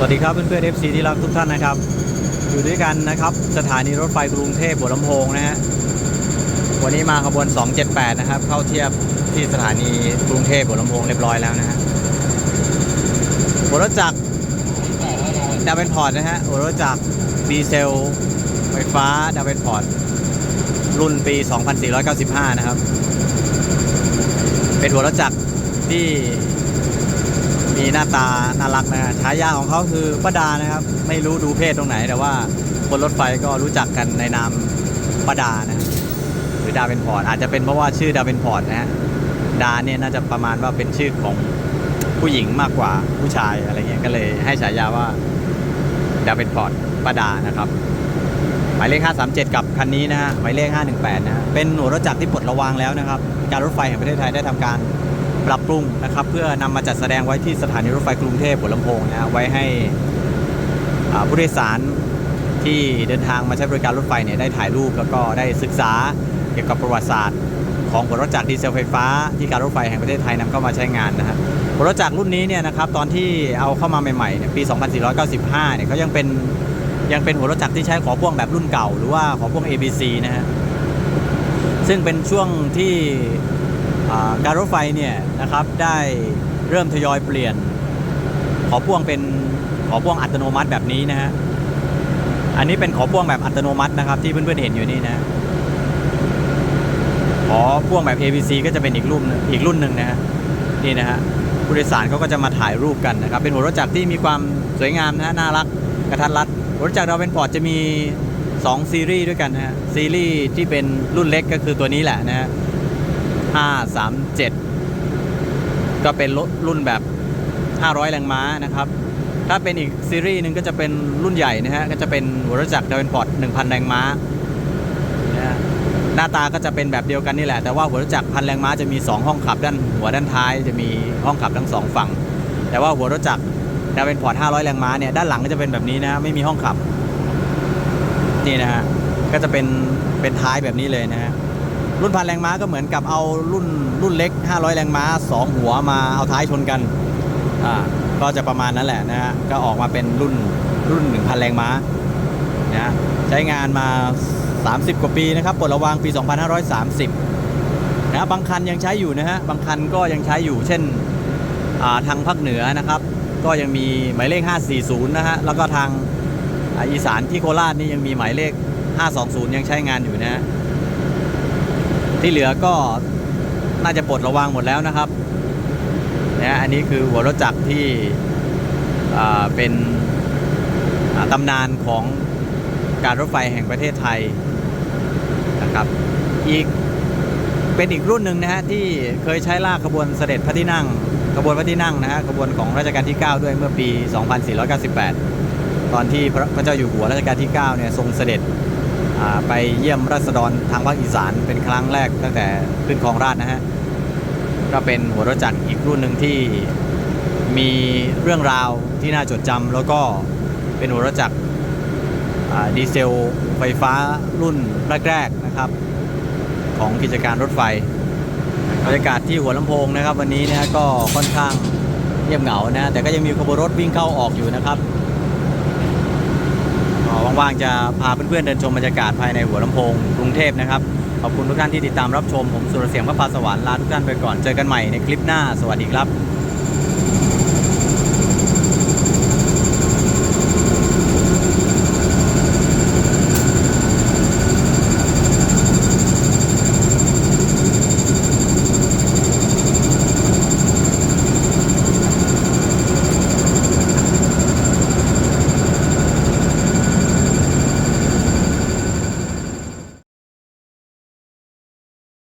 สวัสดีครับเพื่อนๆ FC ที่รักทุกท่านนะครับ อยู่ด้วยกันนะครับ สถานีรถไฟกรุงเทพหัวลำโพงนะฮะวันนี้มาขบวน 278 นะครับ เข้าเทียบที่สถานีกรุงเทพหัวลำโพงเรียบร้อยแล้วนะฮะหัวรถจักรดาวเวนพอร์ตนะฮะหัวรถจักรดีเซล ไฟฟ้าดาวเวนพอร์ตรุ่นปี 2495 นะครับ เป็นหัวรถจักรที่ มีหน้าตาน่ารักนะฮะฉายาของเขาคือป้าดานะครับ ไม่รู้ดูเพศตรงไหน แต่ว่าบนรถไฟก็รู้จักกันในนามป้าดานะหรือดาเวนพอร์ตอาจจะเป็นเพราะว่าชื่อดาเวนพอร์ตนะฮะดาเนี่ยน่าจะประมาณว่าเป็นชื่อของผู้หญิงมากกว่าผู้ชายอะไรเงี้ยก็เลยให้ฉายาว่าดาเวนพอร์ตป้าดานะครับหมายเลข 537 กับคันนี้นะฮะหมายเลข 518 นะฮะเป็นหัวยรถจักรที่ปลดระวางแล้วนะครับ การรถไฟแห่งประเทศไทยได้ทำการ ปรับปรุงนะครับ เพื่อนำมาจัดแสดงไว้ที่สถานีรถไฟกรุงเทพหัวลำโพงนะฮะไว้ให้ผู้โดยสารที่เดินทางมาใช้บริการรถไฟเนี่ยได้ถ่ายรูปแล้วก็ได้ศึกษาเกี่ยวกับประวัติศาสตร์ของหัวรถจักรดีเซลไฟฟ้าที่การรถไฟแห่งประเทศไทยนำเข้ามาใช้งานนะฮะหัวรถจักรรุ่นนี้เนี่ยนะครับตอนที่เอาเข้ามาใหม่ๆเนี่ยปี 2495 เนี่ยเขายังเป็นยังเป็นหัวรถจักรที่ใช้ขอพ่วงแบบรุ่นเก่า หรือว่าขอพ่วง ABC นะฮะซึ่งเป็นช่วงที่ การรถไฟเนี่ยนะครับได้เริ่มทยอยเปลี่ยน ขอพ่วงเป็นขอพ่วงอัตโนมัติแบบนี้นะฮะอันนี้เป็นขอพ่วงแบบอัตโนมัตินะครับ ที่เพื่อนๆเห็นอยู่นี่นะขอพ่วงแบบ ABC ก็จะเป็นอีกรุ่นอีกรุ่นหนึ่งนะฮะนี่นะฮะผู้โดยสารเขาก็จะมาถ่ายรูปกันนะครับ เป็นหัวรถจักรที่มีความสวยงามนะฮะน่ารักกระทัดรัดหัวรถจักรเราเป็นพอร์ตจะมี2ซีรีส์ด้วยกันนะฮะซีรีส์ที่เป็นรุ่นเล็กก็คือตัวนี้แหละนะฮะ 537 ก็เป็นรถรุ่นแบบ 500 แรงม้านะครับ ถ้าเป็นอีกซีรีส์หนึ่งก็จะเป็นรุ่นใหญ่นะฮะ ก็จะเป็นหัวรถจักรดาวเวนพอร์ต1,000 แรงม้า หน้าตาก็จะเป็นแบบเดียวกันนี่แหละ แต่ว่าหัวรถจักรพันแรงม้าจะมี 2 ห้องขับด้านหัวด้านท้ายจะมีห้องขับทั้งสองฝั่ง แต่ว่าหัวรถจักรดาวเวนพอร์ต500 แรงม้าเนี่ย ด้านหลังก็จะเป็นแบบนี้นะ ไม่มีห้องขับ นี่นะฮะ ก็จะเป็น เป็นท้ายแบบนี้เลยนะฮะ รุ่นพันแรงม้าก็เหมือนกับเอารุ่นรุ่นเล็ก 500 แรงม้า 2 หัวมาเอาท้ายชนกันอ่าก็จะประมาณนั้นแหละนะฮะก็ออกมาเป็นรุ่นรุ่น 1,000 แรงม้านะใช้งานมา 30 กว่าปีนะครับปลดระวางปี 2530นะบางคันยังใช้อยู่นะฮะบางคันก็ยังใช้อยู่เช่นาทางภาคเหนือนะครับ ก็ยังมีหมายเลข 540 นะฮะแล้วก็ทางอีสานที่โคราชนี่ยังมีหมายเลข 520 ยังใช้งานอยู่นะฮะ ที่เหลือก็น่าจะปลดระวางหมดแล้วนะครับนะอันนี้คือหัวรถจักรที่เป็นตำนานของการรถไฟแห่งประเทศไทยนะครับ อีกเป็นอีกรุ่นหนึ่งนะฮะที่เคยใช้ลากขบวนเสด็จพระที่นั่งขบวนพระที่นั่งนะฮะขบวนของรัชกาลที่ 9 ด้วยเมื่อปี 2498 ตอนที่พระเจ้าอยู่หัวรัชกาลที่ 9 เนี่ยทรงเสด็จ ไปเยี่ยมราษฎรทางภาคอีสานเป็นครั้งแรกตั้งแต่ขึ้นครองราชนะฮะก็เป็นหัวรถจักรอีกรุ่นหนึ่งที่มีเรื่องราวที่น่าจดจำแล้วก็เป็นหัวรถจักรดีเซลไฟฟ้ารุ่นแรกๆนะครับ ของกิจการรถไฟบรรยากาศที่หัวลำโพงนะครับ วันนี้นะก็ค่อนข้างเงียบเหงานะแต่ก็ยังมีขบวนรถวิ่งเข้าออกอยู่นะครับ ว่างๆจะพาเพื่อนๆเดินชมบรรยากาศภายในหัวลำโพงกรุงเทพนะครับ ขอบคุณทุกท่านที่ติดตามรับชม ผมสุรเสียงพระพาสวรรค์ลาทุกท่านไปก่อน เจอกันใหม่ในคลิปหน้า สวัสดีครับ